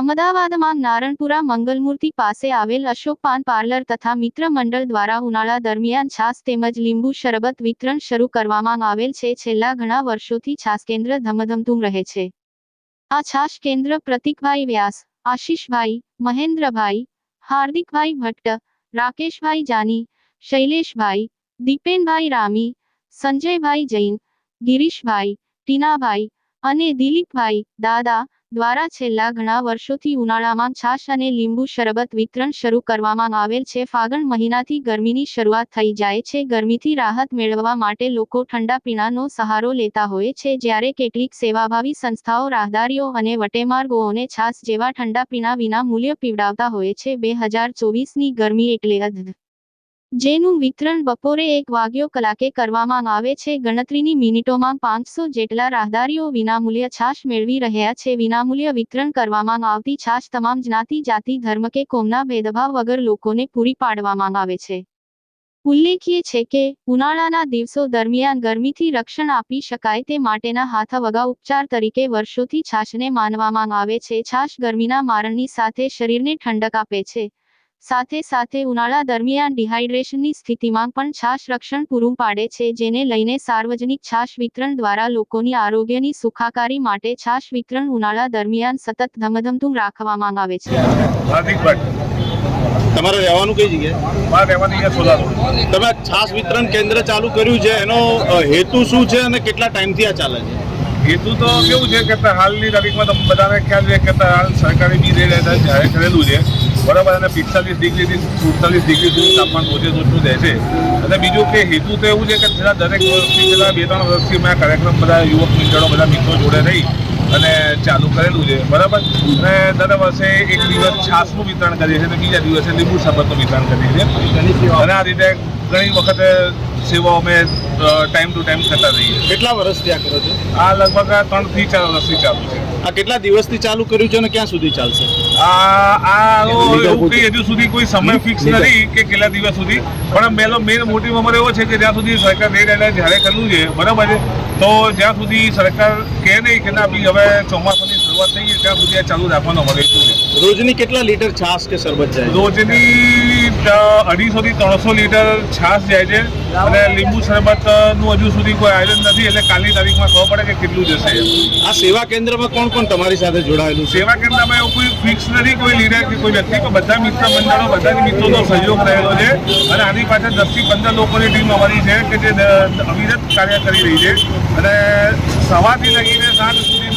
અમદાવાદમાં નારણપુરા મંગલમૂર્તિ પાસે આવેલ અશોક પાન પાર્લર તથા મિત્ર મંડળ દ્વારા ઉનાળા દરમિયાન છાસ તેમજ લીંબુ શરબત વિતરણ શરૂ કરવામાં આવેલ છે. છેલ્લા ઘણા વર્ષોથી છાસ કેન્દ્ર ધમધમતું રહે છે. આ છાસ કેન્દ્ર પ્રતિકભાઈ વ્યાસ, આશીષભાઈ, મહેન્દ્રભાઈ, હાર્દિકભાઈ ભટ્ટ, રાકેશભાઈ જાની, શૈલેષભાઈ, દીપેનભાઈ રામી, સંજયભાઈ જૈન, ગિરીશભાઈ, ટીનાભાઈ અને દિલીપભાઈ દાદા દ્વારા છેલ્લા ઘણા વર્ષોથી ઉનાળામાં છાશ અને લીંબુ શરબત વિતરણ શરૂ કરવામાં આવેલ છે. ફાગણ મહિનાથી ગરમીની શરૂઆત થઈ જાય છે. ગરમીથી રાહત મેળવવા માટે લોકો ઠંડા પીણાનો સહારો લેતા હોય છે. જ્યારે કેટલીક સેવાભાવી સંસ્થાઓ રાહદારીઓ અને વટેમાર્ગોઓને છાશ જેવા ઠંડા પીણા વિના મૂલ્ય પીવડાવતા હોય છે. બે હજાર ચોવીસની ગરમી એટલે અદ્ભુત જેનું વિતરણ બપોરે એક વાગ્યો કલાકે કરવામાં આવે છે. ગણતરીની મિનિટોમાં પાંચસો જેટલા રાહદારીઓ વિનામૂલ્ય છાશ મેળવી રહ્યા છે. વિનામૂલ્ય વિતરણ કરવામાં આવતી છાશ તમામ જ્ઞાતિ, જાતિ, ધર્મ કે કોમના ભેદભાવ વગર લોકોને પૂરી પાડવામાં આવે છે. ઉલ્લેખીય છે કે, ઉનાળાના દિવસો દરમિયાન ગરમીથી રક્ષણ આપી શકાય તે માટેના હાથ વગા ઉપચાર તરીકે વર્ષોથી છાશને માનવામાં આવે છે. છાશ ગરમીના મારણની સાથે શરીરને ઠંડક આપે છે. સાથે સાથે ઉનાળા દરમિયાન ડિહાઇડ્રેશનની સ્થિતિમાં પણ છાશ રક્ષણ પૂરું પાડે છે જેને લઈને સાર્વજનિક છાશ વિતરણ દ્વારા લોકોની આરોગ્યની સુખાકારી માટે છાશ વિતરણ ઉનાળા દરમિયાન સતત ધમધમતું રાખવામાં આવે છે. તમારે રહેવાનું કઈ જગ્યાએ? મારે રહેવાની તમે છાશ વિતરણ કેન્દ્ર ચાલુ કર્યું છે એનો હેતુ શું છે અને કેટલા ટાઈમથી આ ચાલે છે? હેતુ તો કેવું છે કે હાલની તારીખમાં તમને બધાને ખ્યાલ છે કે હાલ સરકારે બી રેડ છે. બરાબર અને પિસ્તાલીસ ડિગ્રીથી સુડતાલીસ ડિગ્રી સુધી તાપમાન રોજે રોજનું રહે છે? અને બીજું કે હેતુ તો એવું છે કે છેલ્લા દરેક વર્ષથી છેલ્લા બે ત્રણ વર્ષથી મેં કાર્યક્રમ બધા યુવક મંડળો બધા મિત્રો જોડે રહી અને ચાલુ કરેલું છે. બરાબર? અને દર વર્ષે એક દિવસ છાસનું વિતરણ કરીએ છીએ અને બીજા દિવસે લીંબુ શરબતનું વિતરણ કરીએ છીએ. અને આ રીતે ઘણી વખત સેવાઓ અમે ટાઈમ ટુ ટાઈમ થતા રહીએ કેટલા વર્ષથી આ કરો છો? આ લગભગ આ ત્રણથી ચાર વર્ષથી ચાલુ છે. આ કેટલા દિવસથી ચાલુ કર્યું છે અને ક્યાં સુધી ચાલશે? આ એવું કંઈ હજુ સુધી કોઈ સમય ફિક્સ નથી કે કેટલા દિવસ સુધી. પણ મેલો મેન મોટિવ અમારો એવો છે કે જ્યાં સુધી સરકાર રેડ એલર્ટ જાહેર કરવું છે બરાબર છે? તો જ્યાં સુધી સરકાર કહે નહીં કે ના હવે ચોમાસાની શરૂઆત થઈ ત્યાં સુધી આ ચાલુ રાખવાનો અમારો હેતુ છે. રોજની કેટલા લીટર છાસ કે શરબત જાય? રોજની અઢીસો થી ત્રણસો લીટર છાશ જાય છે. અને લીંબુ શરબતનું હજુ સુધી કોઈ આયોજન નથી. એટલે કાલની તારીખમાં ખબર પડે કે કેટલું જશે. આ સેવા કેન્દ્રમાં કોણ કોણ તમારી સાથે જોડાયેલું સેવા કેન્દ્રમાં એવું કોઈ ફિક્સ નથી કોઈ લીડર કે કોઈ વ્યક્તિ. પણ બધા મિત્ર મંડળો બધા મિત્રોનો સહયોગ રહેલો છે. અને આની પાછળ દસથી પંદર લોકોની ટીમ અમારી છે કે જે અવિરત કાર્ય કરી રહી છે. અને સવારથી લગીને સાંજ સુધી